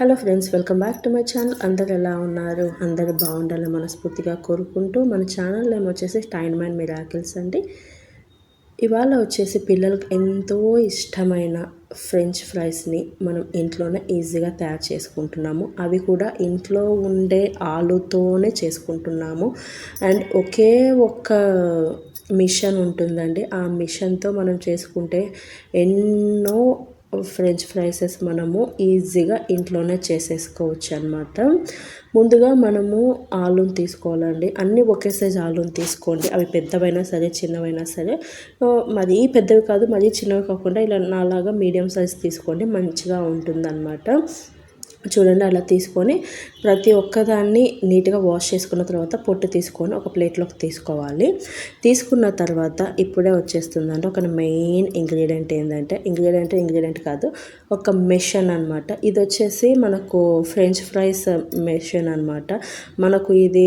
Hello friends welcome back to my channel అందరు ఎలా ఉన్నారు? అందరు బాగుండాలని మనస్ఫూర్తిగా కోరుకుంటూ మన ఛానల్ ఏమో వచ్చేసి టైన్ మ్యాన్ మిరాకిల్స్ అండి. ఇవాళ వచ్చేసి పిల్లలకు ఎంతో ఇష్టమైన ఫ్రెంచ్ ఫ్రైస్ని మనం ఇంట్లోనే ఈజీగా తయారు చేసుకుంటున్నాము. అవి కూడా ఇంట్లో ఉండే ఆలుతోనే చేసుకుంటున్నాము. అండ్ ఒకే ఒక్క మిషన్ ఉంటుందండి. ఆ మిషన్తో మనం చేసుకుంటే ఎన్నో ఫ్రెంచ్ ఫ్రైసెస్ మనము ఈజీగా ఇంట్లోనే చేసేసుకోవచ్చు అనమాట ముందుగా మనము ఆలూని తీసుకోవాలండి. అన్నీ ఒకే సైజ్ ఆలూని తీసుకోండి. అవి పెద్దవైనా సరే చిన్నవైనా సరే. మరీ పెద్దవి కాదు మరీ చిన్నవి కాకుండా ఇలా నాలాగా మీడియం సైజ్ తీసుకోండి. మంచిగా ఉంటుందన్నమాట. చూడండి అలా తీసుకొని ప్రతి ఒక్కదాన్ని నీట్గా వాష్ చేసుకున్న తర్వాత పొట్టు తీసుకొని ఒక ప్లేట్లోకి తీసుకోవాలి. తీసుకున్న తర్వాత ఇప్పుడే వచ్చేస్తుందంటే ఒక మెయిన్ ఇంగ్రీడియంట్ ఏంటంటే ఇంగ్రీడియంట్ ఇంగ్రీడియంట్ కాదు ఒక మెషిన్ అనమాట ఇది వచ్చేసి మనకు ఫ్రెంచ్ ఫ్రైస్ మెషన్ అనమాట మనకు ఇది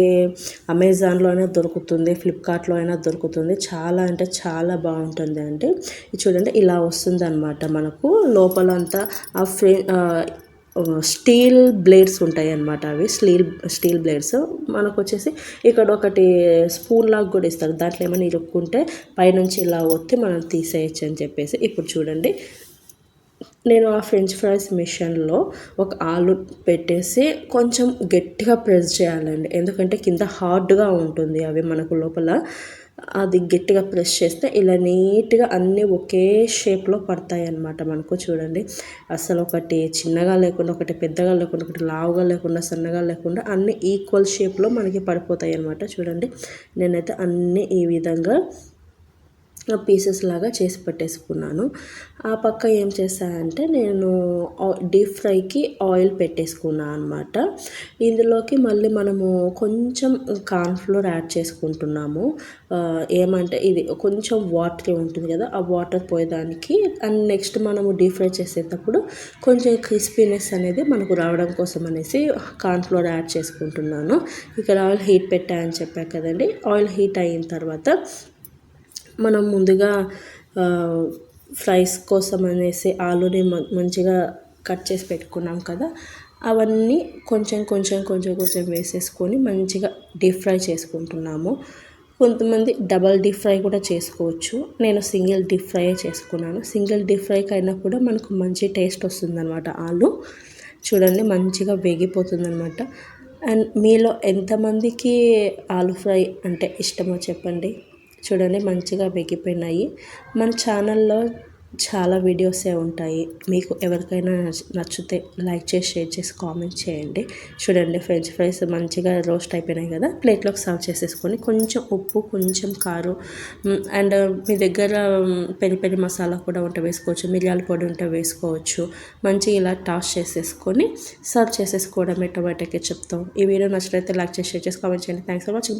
అమెజాన్లో అయినా దొరుకుతుంది ఫ్లిప్కార్ట్లో అయినా దొరుకుతుంది. చాలా అంటే చాలా బాగుంటుంది అంటే చూడండి ఇలా వస్తుంది అనమాట మనకు. లోపలంతా ఆ ఫ్రే స్టీల్ బ్లేడ్స్ ఉంటాయి అన్నమాట అవి. Steel steel blades. మనకు వచ్చేసి ఇక్కడ ఒకటి స్పూన్ లాగా కూడా ఇస్తారు. దాంట్లో ఏమైనా ఇరుక్కుంటే పైనుంచి ఇలా ఒత్తి మనం తీసేయచ్చు అని చెప్పేసి. ఇప్పుడు చూడండి. నేను ఆ ఫ్రెంచ్ ఫ్రైస్ మిషన్లో ఒక ఆలు పెట్టేసి కొంచెం గట్టిగా ప్రెస్ చేయాలండి. ఎందుకంటే కింద హార్డ్గా ఉంటుంది అవి మనకు లోపల. అది గట్టిగా ప్రెస్ చేస్తే ఇలా నీట్గా అన్నీ ఒకే షేప్లో పడతాయి అన్నమాట మనకు చూడండి. అసలు ఒకటి చిన్నగా లేకుండా ఒకటి పెద్దగా లేకుండా ఒకటి లావుగా లేకుండా సన్నగా లేకుండా అన్నీ ఈక్వల్ షేప్లో మనకి పడిపోతాయి అనమాట చూడండి. నేనైతే అన్నీ ఈ విధంగా పీసెస్ లాగా చేసి పెట్టేసుకున్నాను. ఆ పక్క ఏం చేశానంటే నేను డీప్ ఫ్రైకి ఆయిల్ పెట్టేసుకున్నాను అనమాట ఇందులోకి మళ్ళీ మనము కొంచెం కార్న్ఫ్లోర్ యాడ్ చేసుకుంటున్నాము. ఏమంటే ఇది కొంచెం వాటర్ ఉంటుంది కదా ఆ వాటర్ పోయేదానికి అండ్ నెక్స్ట్ మనము డీప్ ఫ్రై చేసేటప్పుడు కొంచెం క్రిస్పీనెస్ అనేది మనకు రావడం కోసం అనేసి కార్న్ఫ్లోర్ యాడ్ చేసుకుంటున్నాను. ఇక్కడ ఆయిల్ హీట్ పెట్టా అని చెప్పా కదండి. ఆయిల్ హీట్ అయిన తర్వాత మనం ముందుగా ఫ్రైస్ కోసం అనేసి ఆలూని మంచిగా కట్ చేసి పెట్టుకున్నాం కదా అవన్నీ కొంచెం కొంచెం కొంచెం కొంచెం వేసేసుకొని మంచిగా డీప్ ఫ్రై చేసుకుంటున్నాము. కొంతమంది డబల్ డీప్ ఫ్రై కూడా చేసుకోవచ్చు. నేను సింగిల్ డీప్ ఫ్రై చేసుకున్నాను. సింగిల్ డీప్ ఫ్రైకి అయినా కూడా మనకు మంచి టేస్ట్ వస్తుందన్నమాట ఆలు. చూడండి మంచిగా వేగిపోతుందన్నమాట. అండ్ మీలో ఎంతమందికి ఆలు ఫ్రై అంటే ఇష్టమో చెప్పండి. చూడండి మంచిగా వేగిపోయినాయి మన ఛానల్లో చాలా వీడియోసే ఉంటాయి. మీకు ఎవరికైనా నచ్చితే లైక్ చేసి షేర్ చేసి కామెంట్ చేయండి. చూడండి ఫ్రెంచ్ ఫ్రైస్ మంచిగా రోస్ట్ అయిపోయినాయి కదా. ప్లేట్లోకి సర్వ్ చేసేసుకొని కొంచెం ఉప్పు కొంచెం కారం అండ్ మీ దగ్గర పెరి పెరి మసాలా కూడా ఉంటే వేసుకోవచ్చు మిరియాల పొడి ఉంటే వేసుకోవచ్చు. మంచిగా ఇలా టాస్ చేసేసుకొని సర్వ్ చేసేసుకోవడమే టొమాటో చెప్తాం ఈ వీడియో నచ్చినట్లయితే లైక్ చేసి షేర్ చేసి కామెంట్ చేయండి. Thanks for watching